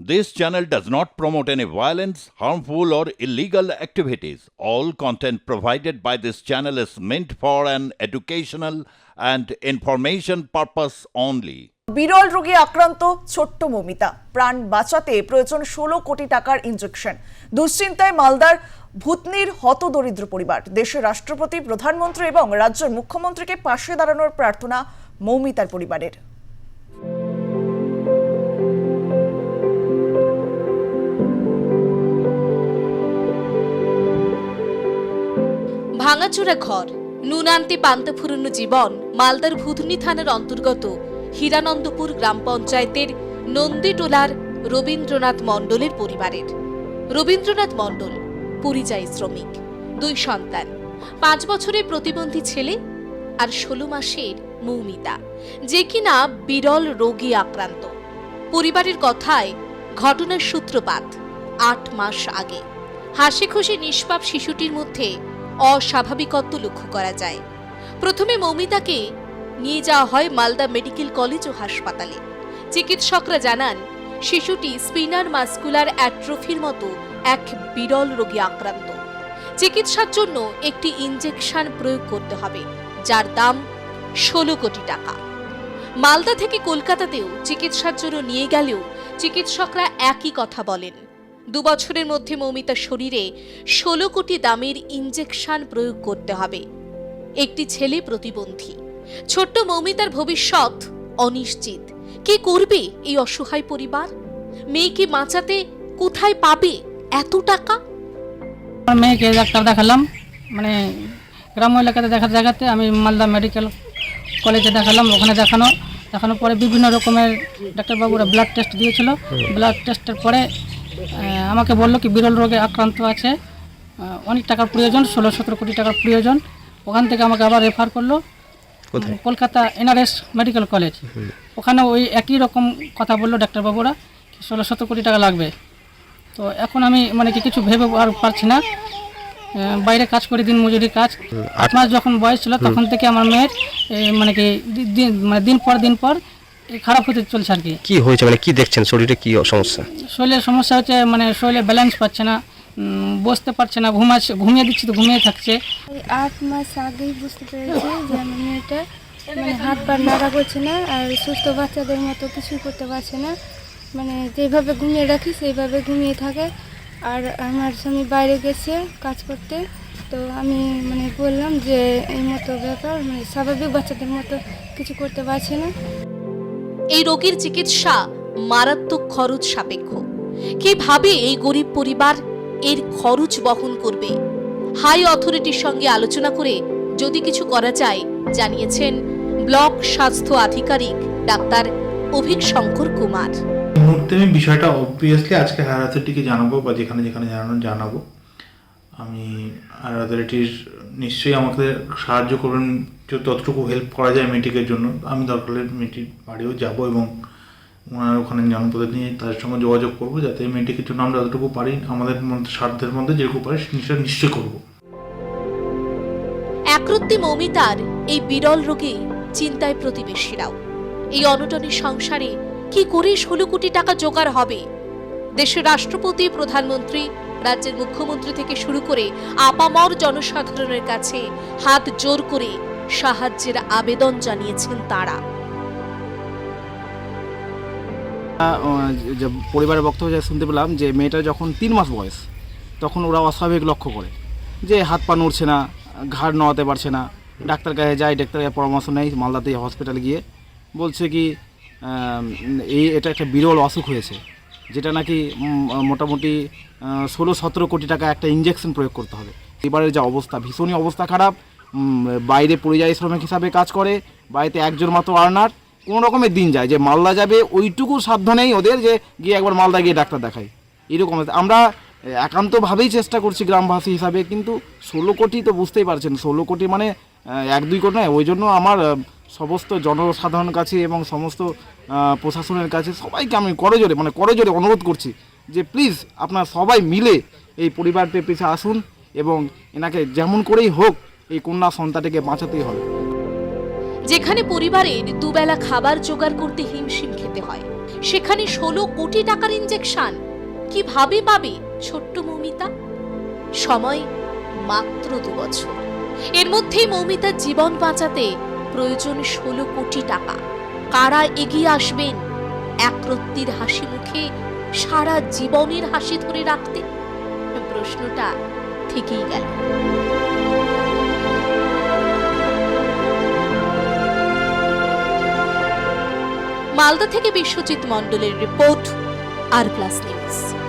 This channel does not promote any violence, harmful, or illegal activities. All content provided by this channel is meant for an educational and information purpose only. বিরল রোগে আক্রান্ত ছোট্ট মমিতা প্রাণ বাঁচাতে প্রয়োজন ষোলো কোটি টাকার ইনজেকশন দুশ্চিন্তায় মালদার ভূতনির হতদরিদ্র পরিবার দেশের রাষ্ট্রপতি প্রধানমন্ত্রী এবং রাজ্যের মুখ্যমন্ত্রীকে পাশে দাঁড়ানোর প্রার্থনা মৌমিতার পরিবারের ভাঙাচোরা ঘর। নুনান্তে পান্তা ফুরনো জীবন মালদার ভুধনি থানার অন্তর্গত হীরানন্দপুর গ্রাম পঞ্চায়েতের নন্দীটোলার রবীন্দ্রনাথ মণ্ডলের পরিবারের। রবীন্দ্রনাথ মণ্ডল, পরিযায়ী শ্রমিক, দুই সন্তান। পাঁচ বছরের প্রতিবন্ধী ছেলে আর ষোলো মাসের মৌমিতা, যে কিনা বিরল রোগী আক্রান্ত। পরিবারের কথায় ঘটনার সূত্রপাত আট মাস আগে। হাসি খুশি নিষ্পাপ শিশুটির মধ্যে অস্বাভাবিকত্ব লক্ষ্য করা যায়। প্রথমে মৌমিতাকে নিয়ে যাওয়া হয় মালদা মেডিকেল কলেজ ও হাসপাতালে। চিকিৎসকরা জানান, শিশুটি স্পিনার মাস্কুলার অ্যাট্রোফির মতো এক বিরল রোগে আক্রান্ত। চিকিৎসার জন্য একটি ইনজেকশন প্রয়োগ করতে হবে, যার দাম ষোলো কোটি টাকা। মালদা থেকে কলকাতাতেও চিকিৎসার জন্য নিয়ে গেলেও চিকিৎসকরা একই কথা বলেন। দুবছরের মধ্যে মৌমিতার শরীরে ষোলো কোটি দামের ইনজেকশন প্রয়োগ করতে হবে। একটি ছেলে প্রতিবন্ধী। ছোট্ট মৌমিতার ভবিষ্যৎ অনিশ্চিত। কি করবে এই অসহায় পরিবার? মেয়েকে বাঁচাতে কোথায় পাবে এত টাকা? আমার মেয়েকে ডাক্তার দেখালাম। মানে গ্রাম্য এলাকাতে দেখা দেখাতে আমি মালদা মেডিকেল কলেজে দেখালাম ওখানে দেখানো। দেখানোর পরে বিভিন্ন রকমের ডাক্তারবাবুরা ব্লাড টেস্ট দিয়েছিল। ব্লাড টেস্টের পরে আমাকে বলল কি বিরল রোগে আক্রান্ত আছে। অনেক টাকার প্রয়োজন ষোলো সতেরো কোটি টাকার প্রয়োজন। ওখান থেকে আমাকে আবার রেফার করল। Kolkata NRS medical college. ওখানে ওই একই রকম কথা বলল ডাক্তারবাবুরা ষোলো সতেরো কোটি টাকা লাগবে। তো এখন আমি মানে কি কিছু ভেবে আর পারছি না। বাইরে কাজ করি দিন মজুরি কাজ। আট মাস যখন বয়স ছিল তখন থেকে আমার মেয়ের মানে কি দিন মানে দিন পর দিন পর খারাপ হতে চলছে আর কি। কি হয়েছে মানে কি দেখছেন? শরীরে কি সমস্যা? শরীরের সমস্যা হচ্ছে মানে শরীরে ব্যালেন্স পাচ্ছে না বসতে পারছে না ঘুমাচ্ছে ঘুমিয়ে দিচ্ছি তো ঘুমিয়ে থাকছে। আট মাস আগেই বুঝতে পেরেছি যে আমার মেয়েটা মানে হাত পা নাড়া করছে না আর সুস্থ বাচ্চাদের মতো কিছুই করতে পারছে না। মানে যেভাবে ঘুমিয়ে রাখি সেইভাবে ঘুমিয়ে থাকে। আর আমার স্বামী বাইরে গেছে কাজ করতে তো আমি মানে বললাম যে এই মতো ব্যাপার মানে স্বাভাবিক বাচ্চাদের মতো কিছু করতে পারছে না। এই রোগীর চিকিৎসা মারাত্মক খরচ সাপেক্ষ। কীভাবে এই গরিব পরিবার এর খরচ বহন করবে? হাই অথরিটির সঙ্গে আলোচনা করে যদি কিছু করা যায়, জানিয়েছেন ব্লক স্বাস্থ্য আধিকারিক ডাক্তার অভিক শঙ্কর কুমার। মুহূর্তে আমি বিষয়টা অবভিয়াসলি আজকে হায়ার অথরিটিকে জানাব বা যেখানে যেখানে জানানো জানাব। আমি হায়ার অথরিটির নিশ্চয়ই আমাকে সাহায্য করবেন ততটুকু হেল্প করা যায় মেয়েটিকে জন্য। আমি দরকার হলে মেয়েটির বাড়িও যাব এবং ওনার ওখানে জনপ্রতিনিধি নিয়ে তাদের সঙ্গে যোগাযোগ করব, যাতে মেয়েটিকে জন্য আমরা যতটুকু পারি, আমাদের মধ্যে, সাধ্যের মধ্যে যেটুকু পারি নিশ্চয় নিশ্চয়ই করব। একরত্তি মৌমিতার এই বিরল রোগে চিন্তায় প্রতিবেশীরাও। এই অনটনের সংসারে কি করে ষোলো কোটি টাকা জোগাড় হবে? দেশের রাষ্ট্রপতি, প্রধানমন্ত্রী রাজ্যের মুখ্যমন্ত্রী থেকে শুরু করে আপামর জনসাধারণের কাছে হাত জোর করে সাহায্যের আবেদন জানিয়েছেন তারা। যে পরিবারের বক্তব্য শুনতে পেলাম যে মেয়েটা যখন তিন মাস বয়স, তখন ওরা অস্বাভাবিক লক্ষ্য করে যে হাত পা নড়ছে না, ঘাড় নড়াতে পারছে না। ডাক্তার কাছে যায়, ডাক্তারের কাছে পরামর্শ নেই মালদাতে হসপিটালে গিয়ে বলছে কি এই, এটা একটা বিরল অসুখ হয়েছে। যেটা নাকি মোটামুটি ষোলো সতেরো কোটি টাকা একটা ইঞ্জেকশন প্রয়োগ করতে হবে। এবারের যা অবস্থা, ভীষণই অবস্থা খারাপ। বাইরে পরিযায়ী শ্রমিক হিসাবে কাজ করে, বাড়িতে একজন মাত্র আর্নার কোনো রকমের দিন যায়, যে মালদা যাবে ওইটুকু সাধ্য নেই ওদের যে গিয়ে একবার মালদা গিয়ে ডাক্তার দেখাই এরকম আমরা একান্তভাবেই চেষ্টা করছি গ্রামবাসী হিসাবে, কিন্তু ষোলো কোটি তো বুঝতেই পারছেন, ষোলো কোটি মানে এক দুই কোটি নয় ওই জন্য আমার সমস্ত জনসাধারণের কাছে এবং সমস্ত প্রশাসনের কাছে সবাইকে আমি করজোরে মানে করজোরে অনুরোধ করছি যে প্লিজ আপনারা সবাই মিলে এই পরিবারটির পিছিয়ে আসুন এবং এনাকে যেমন করেই হোক এই কন্যা সন্তানটিকে বাঁচাতেই হবে। যেখানে পরিবারের দুবেলা খাবার জোগাড় করতে হিমশিম খেতে হয়, সেখানে ষোলো কোটি টাকার ইঞ্জেকশন কীভাবে পাবে ছোট্ট মমিতা? সময় মাত্র দু বছর। এর মধ্যেই মৌমিতার জীবন বাঁচাতে প্রয়োজন ষোলো কোটি টাকা। কারা এগিয়ে আসবেন? একরত্তির হাসি মুখে সারা জীবনের হাসি ধরে রাখতে? প্রশ্নটা থেকেই গেল। মালদা থেকে বিশ্বজিৎ মণ্ডলের রিপোর্ট, আর প্লাস নিউজ।